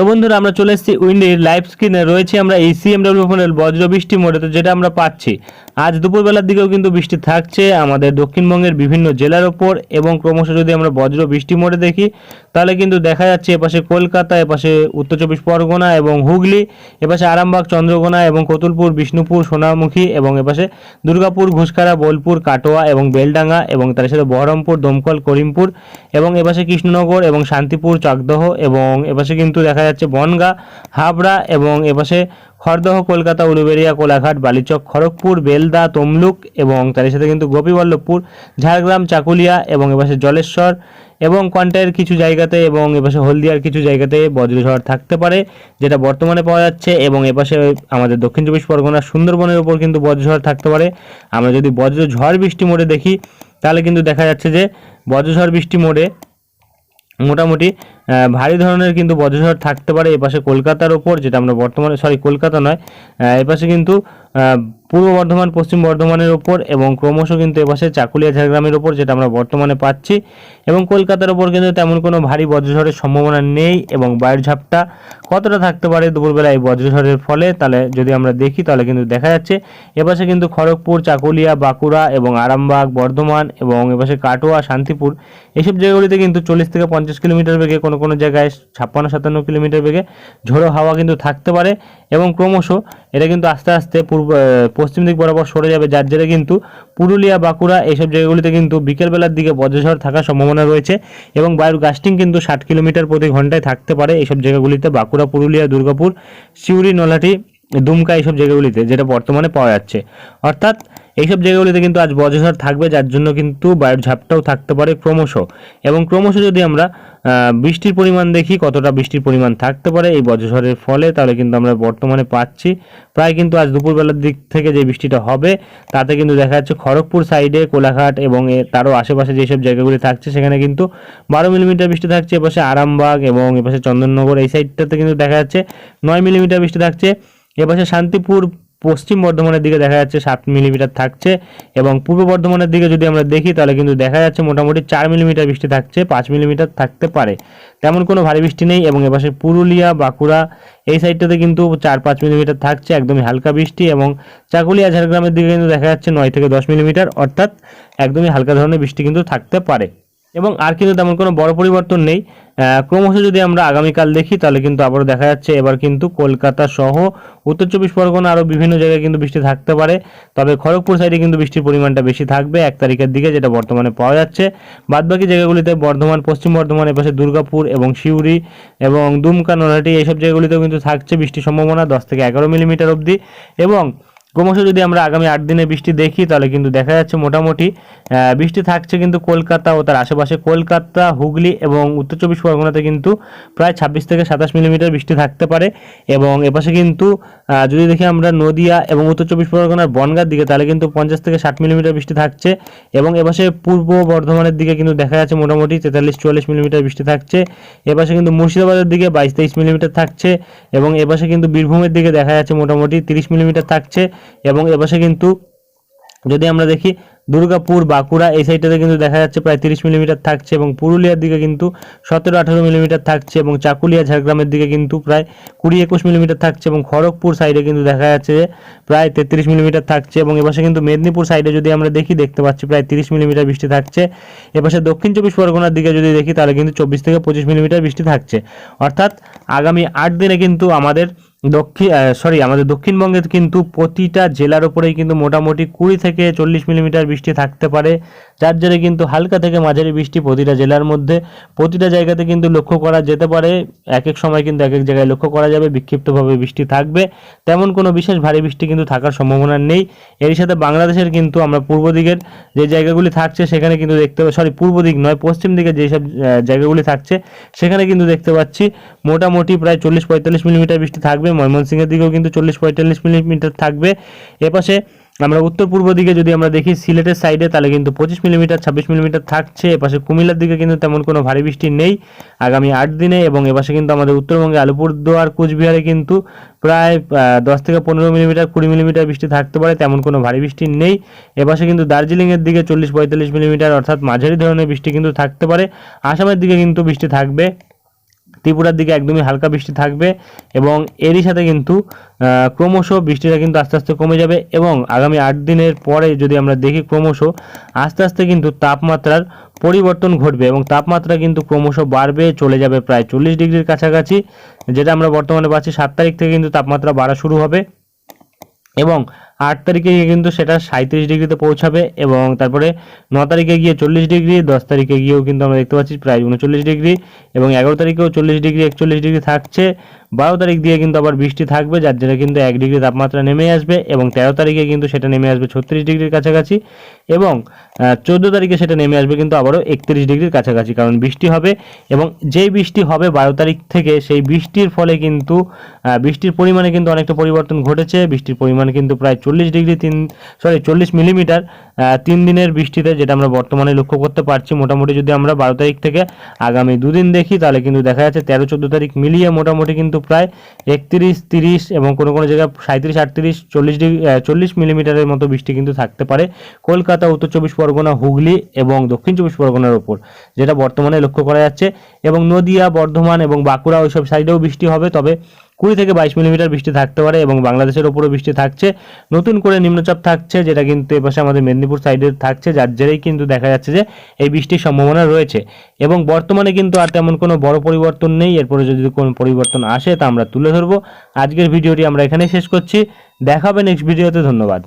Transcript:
তো বন্ধুরা, আমরা চলে এসেছি উইন্ডির লাইভ স্ক্রিনে। রয়েছে আমরা এই সিএমডব্লিউ ফোনের বজ্র বৃষ্টি মোডে, তো যেটা আমরা পাচ্ছি। আজ দুপুরবেলার দিকেও কিন্তু বৃষ্টি থাকছে। আমাদের দক্ষিণবঙ্গের বিভিন্ন জেলার ওপর এবং ক্রমশ যদি আমরা বজ্র বৃষ্টি মোডে দেখি তাহলে কিন্তু দেখা যাচ্ছে এপাশে কলকাতা, এপাশে উত্তর চব্বিশ পরগনা এবং হুগলি, এপাশে আরামবাগ, চন্দ্রকোনা এবং কতুলপুর, বিষ্ণুপুর, সোনামুখী এবং এপাশে দুর্গাপুর, ঘুষখারা, বোলপুর, কাটোয়া এবং বেলডাঙ্গা এবং তার সাথে বহরমপুর, দমকল, করিমপুর এবং এপাশে কৃষ্ণনগর এবং শান্তিপুর, চাকদহ এবং এপাশে কিন্তু দেখা যাচ্ছে বনগা, হাবড়া এবং এপাশে খড়দহ, কলকাতা, উলুবেড়িয়া, কোলাঘাট, বালিচক, খড়গপুর, বেলদা, তমলুক এবং তার সাথে কিন্তু গোপীবল্লভপুর, ঝাড়গ্রাম, চাকুলিয়া এবং এপাশে জলেশ্বর এবং কন্টাইয়ের কিছু জায়গাতে এবং এপাশে হলদিয়ার কিছু জায়গাতে বজ্রঝড় থাকতে পারে, যেটা বর্তমানে পাওয়া যাচ্ছে এবং এপাশে আমাদের দক্ষিণ চব্বিশ পরগনার সুন্দরবনের উপর কিন্তু বজ্রঝড় থাকতে পারে। আমরা যদি বজ্রঝড় বৃষ্টি মোডে দেখি, তাহলে কিন্তু দেখা যাচ্ছে যে বজ্রঝড় বৃষ্টি মোডে মোটামুটি ভারী ধরনের কিন্তু বজ্রঝড় থাকতে পারে এপাশে কলকাতার ওপর, যেটা আমরা বর্তমানে সরি কলকাতা নয় এপাশে কিন্তু পূর্ব বর্ধমান, পশ্চিম বর্ধমানের ওপর এবং ক্রমশ কিন্তু এপাশে চাকুলিয়া, ঝাড়গ্রামের ওপর, যেটা আমরা বর্তমানে পাচ্ছি। এবং কলকাতার ওপর কিন্তু তেমন কোনো ভারী বজ্রঝড়ের সম্ভাবনা নেই এবং বায়ুর ঝাপটা কতটা থাকতে পারে দুপুরবেলা এই বজ্রঝড়ের ফলে, তাহলে যদি আমরা দেখি, তাহলে কিন্তু দেখা যাচ্ছে এপাশে কিন্তু খড়গপুর, চাকুলিয়া, বাঁকুড়া এবং আরামবাগ, বর্ধমান এবং এপাশে কাটোয়া, শান্তিপুর এইসব জায়গাগুলিতে কিন্তু চল্লিশ থেকে পঞ্চাশ কিলোমিটার বেগে কোনো কোনো জায়গায় ছাপ্পান্ন, সাতান্ন কিলোমিটার বেগে ঝোড়ো হাওয়া কিন্তু থাকতে পারে এবং ক্রমশ এটা কিন্তু আস্তে আস্তে পূর্ব পশ্চিম দিক বরাবর সরে যাবে, যার জেরে কিন্তু পুরুলিয়া, বাঁকুড়া এইসব জায়গাগুলিতে কিন্তু বিকেলবেলার দিকে বজ্রঝড় থাকার সম্ভাবনা রয়েছে এবং বায়ুর গাস্টিং কিন্তু ষাট কিলোমিটার প্রতি ঘন্টায় থাকতে পারে এইসব জায়গাগুলিতে, বাঁকুড়া, পুরুলিয়া, দুর্গাপুর, সিউড়ি নলাটি দুমকা এইসব জায়গাগুলিতে, যেটা বর্তমানে পাওয়া যাচ্ছে। অর্থাৎ এইসব জায়গাগুলিতে কিন্তু আজ বজ্রঝড় থাকবে, যার জন্য কিন্তু বায়ুর ঝাপটাও থাকতে পারে ক্রমশ। এবং ক্রমশ যদি আমরা বৃষ্টির পরিমাণ দেখি, কতটা বৃষ্টির পরিমাণ থাকতে পারে এই বজ্রঝড়ের ফলে, তাহলে কিন্তু আমরা বর্তমানে পাচ্ছি। প্রায় কিন্তু আজ দুপুরবেলার দিক থেকে যে বৃষ্টিটা হবে, তাতে কিন্তু দেখা যাচ্ছে খড়গপুর সাইডে, কোলাঘাট এবং তারও আশেপাশে যেসব জায়গাগুলি থাকছে, সেখানে কিন্তু বারো মিলিমিটার বৃষ্টি থাকছে। এপাশে আরামবাগ এবং এপাশে চন্দননগর এই সাইডটাতে কিন্তু দেখা যাচ্ছে নয় মিলিমিটার বৃষ্টি থাকছে। এপাশে শান্তিপুর পশ্চিম বর্ধমানের দিকে দেখা যাচ্ছে সাত মিলিমিটার থাকছে এবং পূর্ব বর্ধমানের দিকে যদি আমরা দেখি, তাহলে কিন্তু দেখা যাচ্ছে মোটামুটি চার মিলিমিটার বৃষ্টি থাকছে, পাঁচ মিলিমিটার থাকতে পারে। তেমন কোনো ভারী বৃষ্টি নেই এবং এপাশে পুরুলিয়া, বাঁকুড়া, এই সাইডটাতে কিন্তু চার পাঁচ মিলিমিটার থাকছে, একদমই হালকা বৃষ্টি এবং চাকুলিয়া, ঝাড়গ্রামের দিকে কিন্তু দেখা যাচ্ছে নয় থেকে দশ মিলিমিটার, অর্থাৎ একদমই হালকা ধরনের বৃষ্টি কিন্তু থাকতে পারে। এবং আর কিন্তু তেমন কোনো বড় পরিবর্তন নেই। ক্রমশ যদি আমরা আগামীকাল দেখি, তাহলে কিন্তু আবারও দেখা যাচ্ছে এবার কিন্তু কলকাতা সহ উত্তর চব্বিশ পরগনা আরও বিভিন্ন জায়গায় কিন্তু বৃষ্টি থাকতে পারে। তবে খড়গপুর সাইডে কিন্তু বৃষ্টির পরিমাণটা বেশি থাকবে এক তারিখের দিকে, যেটা বর্তমানে পাওয়া যাচ্ছে। বাদবাকি জায়গাগুলিতে বর্ধমান, পশ্চিম বর্ধমান এপাশে দুর্গাপুর এবং সিউড়ি এবং দুমকা, নলহাটি, এইসব জায়গাগুলিতেও কিন্তু থাকছে বৃষ্টির সম্ভাবনা, দশ থেকে এগারো মিলিমিটার অবধি। এবং ক্রমশ যদি আমরা আগামী আট দিনে বৃষ্টি দেখি, তাহলে কিন্তু দেখা যাচ্ছে মোটামুটি বৃষ্টি থাকছে কিন্তু কলকাতা ও তার আশেপাশে। কলকাতা, হুগলি এবং উত্তর চব্বিশ পরগনাতে কিন্তু প্রায় ছাব্বিশ থেকে সাতাশ মিলিমিটার বৃষ্টি থাকতে পারে। এবং এপাশে কিন্তু যদি দেখি আমরা নদিয়া এবং উত্তর চব্বিশ পরগনার বনগার দিকে, তাহলে কিন্তু পঞ্চাশ থেকে ষাট মিলিমিটার বৃষ্টি থাকছে। এবং এপাশে পূর্ব বর্ধমানের দিকে কিন্তু দেখা যাচ্ছে মোটামুটি তেতাল্লিশ, চুয়াল্লিশ মিলিমিটার বৃষ্টি থাকছে। এপাশে কিন্তু মুর্শিদাবাদের দিকে বাইশ, তেইশ মিলিমিটার থাকছে। এবং এপাশে কিন্তু বীরভূমের দিকে দেখা যাচ্ছে মোটামুটি তিরিশ মিলিমিটার থাকছে। এবং এপাশে কিন্তু যদি আমরা দেখি, দুর্গাপুর, বাঁকুড়া, এই সাইডটাতে কিন্তু দেখা যাচ্ছে প্রায় তিরিশ মিলিমিটার থাকছে এবং পুরুলিয়ার দিকে কিন্তু সতেরো, আঠারো মিলিমিটার থাকছে এবং চাকুলিয়া, ঝাড়গ্রামের দিকে কিন্তু প্রায় কুড়ি, একুশ মিলিমিটার থাকছে এবং খড়গপুর সাইডে কিন্তু দেখা যাচ্ছে যে প্রায় তেত্রিশ মিলিমিটার থাকছে এবং এপাশে কিন্তু মেদিনীপুর সাইডে যদি আমরা দেখি, দেখতে পাচ্ছি প্রায় তিরিশ মিলিমিটার বৃষ্টি থাকছে। এপাশে দক্ষিণ চব্বিশ পরগনার দিকে যদি দেখি, তাহলে কিন্তু চব্বিশ থেকে পঁচিশ মিলিমিটার বৃষ্টি থাকছে। অর্থাৎ আগামী আট দিনে কিন্তু আমাদের দক্ষিণ সরি আমাদের দক্ষিণবঙ্গে কিন্তু প্রতিটা জেলার ওপরেই কিন্তু মোটামুটি কুড়ি থেকে চল্লিশ মিলিমিটার বৃষ্টি থাকতে পারে। যার জেরে কিন্তু হালকা থেকে মাঝারি বৃষ্টি প্রতিটা জেলার মধ্যে, প্রতিটা জায়গাতে কিন্তু লক্ষ্য করা যেতে পারে। এক এক সময় কিন্তু এক এক জায়গায় লক্ষ্য করা যাবে, বিক্ষিপ্তভাবে বৃষ্টি থাকবে। তেমন কোনো বিশেষ ভারী বৃষ্টি কিন্তু থাকার সম্ভাবনা নেই। এর সাথে বাংলাদেশের কিন্তু আমরা পূর্ব দিকের যে জায়গাগুলি থাকছে, সেখানে কিন্তু দেখতে সরি, পূর্ব দিক নয়, পশ্চিম দিকে যেসব জায়গাগুলি থাকছে, সেখানে কিন্তু দেখতে পাচ্ছি মোটামুটি প্রায় চল্লিশ পঁয়তাল্লিশ মিলিমিটার বৃষ্টি থাকবে। ময়মনসিংহের দিকেও কিন্তু চল্লিশ পঁয়তাল্লিশ মিলিমিটার থাকবে। এপাশে আমরা উত্তর পূর্ব দিকে যদি আমরা দেখি সিলেটের সাইডে তাহলে কিন্তু পঁচিশ মিলিমিটার ছাব্বিশ মিলিমিটার থাকছে। এপাশে কুমিল্লার দিকে কিন্তু তেমন কোনো ভারী বৃষ্টি নেই। আগামী আট দিনে এবং এপাশে কিন্তু আমাদের উত্তরবঙ্গে আলিপুরদুয়ার, কুচবিহারে কিন্তু প্রায় দশ থেকে পনেরো মিলিমিটার কুড়ি মিলিমিটার বৃষ্টি থাকতে পারে, তেমন কোনো ভারী বৃষ্টি নেই। এপাশে কিন্তু দার্জিলিংয়ের দিকে চল্লিশ পঁয়তাল্লিশ মিলিমিটার অর্থাৎ মাঝারি ধরনের বৃষ্টি কিন্তু থাকতে পারে। আসামের দিকে কিন্তু বৃষ্টি থাকবে। ত্রিপুরার দিকে একদমই হালকা বৃষ্টি থাকবে এবং এরই সাথে কিন্তু ক্রমশ বৃষ্টিটা কিন্তু আস্তে আস্তে কমে যাবে এবং আগামী আট দিনের পরে যদি আমরা দেখি ক্রমশ, আস্তে আস্তে কিন্তু তাপমাত্রার পরিবর্তন ঘটবে এবং তাপমাত্রা কিন্তু ক্রমশ বাড়বে, চলে যাবে প্রায় চল্লিশ ডিগ্রির কাছাকাছি, যেটা আমরা বর্তমানে পাচ্ছি সাত তারিখ থেকে কিন্তু তাপমাত্রা বাড়া শুরু হবে এবং আট তারিখে গিয়ে কিন্তু সেটা সাঁত্রিশ ডিগ্রিতে পৌঁছাবে এবং তারপরে ন তারিখে গিয়ে চল্লিশ ডিগ্রি, দশ তারিখে গিয়েও কিন্তু আমরা দেখতে পাচ্ছি প্রায় উনচল্লিশ ডিগ্রি এবং এগারো তারিখেও চল্লিশ ডিগ্রি, একচল্লিশ ডিগ্রি থাকছে। বারো তারিখ দিয়ে কিন্তু আবার বৃষ্টি থাকবে, যার জন্য কিন্তু এক ডিগ্রি তাপমাত্রা নেমে আসবে এবং তেরো তারিখে কিন্তু সেটা নেমে আসবে ছত্রিশ ডিগ্রির কাছাকাছি এবং চোদ্দ তারিখে সেটা নেমে আসবে কিন্তু আবারও একত্রিশ ডিগ্রির কাছাকাছি কারণ বৃষ্টি হবে এবং যেই বৃষ্টি হবে বারো তারিখ থেকে সেই বৃষ্টির ফলে কিন্তু বৃষ্টির পরিমাণে কিন্তু অনেকটা পরিবর্তন ঘটেছে। বৃষ্টির পরিমাণ কিন্তু প্রায় চল্লিশ ডিগ্রি তিন সরি চল্লিশ মিলিমিটার তিন দিনের বৃষ্টিতে যেটা আমরা বর্তমানে লক্ষ্য করতে পারছি। মোটামুটি যদি আমরা বারো তারিখ থেকে আগামী দুদিন দেখি, তাহলে কিন্তু দেখা যাচ্ছে তেরো চোদ্দ তারিখ মিলিয়ে মোটামুটি কিন্তু প্রায় একত্রিশ, তিরিশ এবং কোনো কোনো জায়গায় সাঁত্রিশ আটত্রিশ, চল্লিশ ডিগ্রি চল্লিশ মিলিমিটারের মতো বৃষ্টি কিন্তু থাকতে পারে কলকাতা, উত্তর চব্বিশ পরগনা, হুগলি এবং দক্ষিণ চব্বিশ পরগনার ওপর, যেটা বর্তমানে লক্ষ্য করা যাচ্ছে এবং নদিয়া, বর্ধমান এবং বাঁকুড়া ওইসব সাইডেও বৃষ্টি হবে। তবে কুড়ি থেকে বাইশ মিলিমিটার বৃষ্টি থাকতে পারে এবং বাংলাদেশের ওপরও বৃষ্টি থাকছে। নতুন করে নিম্নচাপ থাকছে, যেটা কিন্তু এপাশে আমাদের মেদিনীপুর সাইডে থাকছে, যার জেরেই কিন্তু দেখা যাচ্ছে যে এই বৃষ্টির সম্ভাবনা রয়েছে। এবং বর্তমানে কিন্তু আর তেমন কোনো বড় পরিবর্তন নেই, এরপরে যদি কোনো পরিবর্তন আসে তা আমরা তুলে ধরবো। আজকের ভিডিওটি আমরা এখানেই শেষ করছি। দেখাবে নেক্সট ভিডিওতে ধন্যবাদ।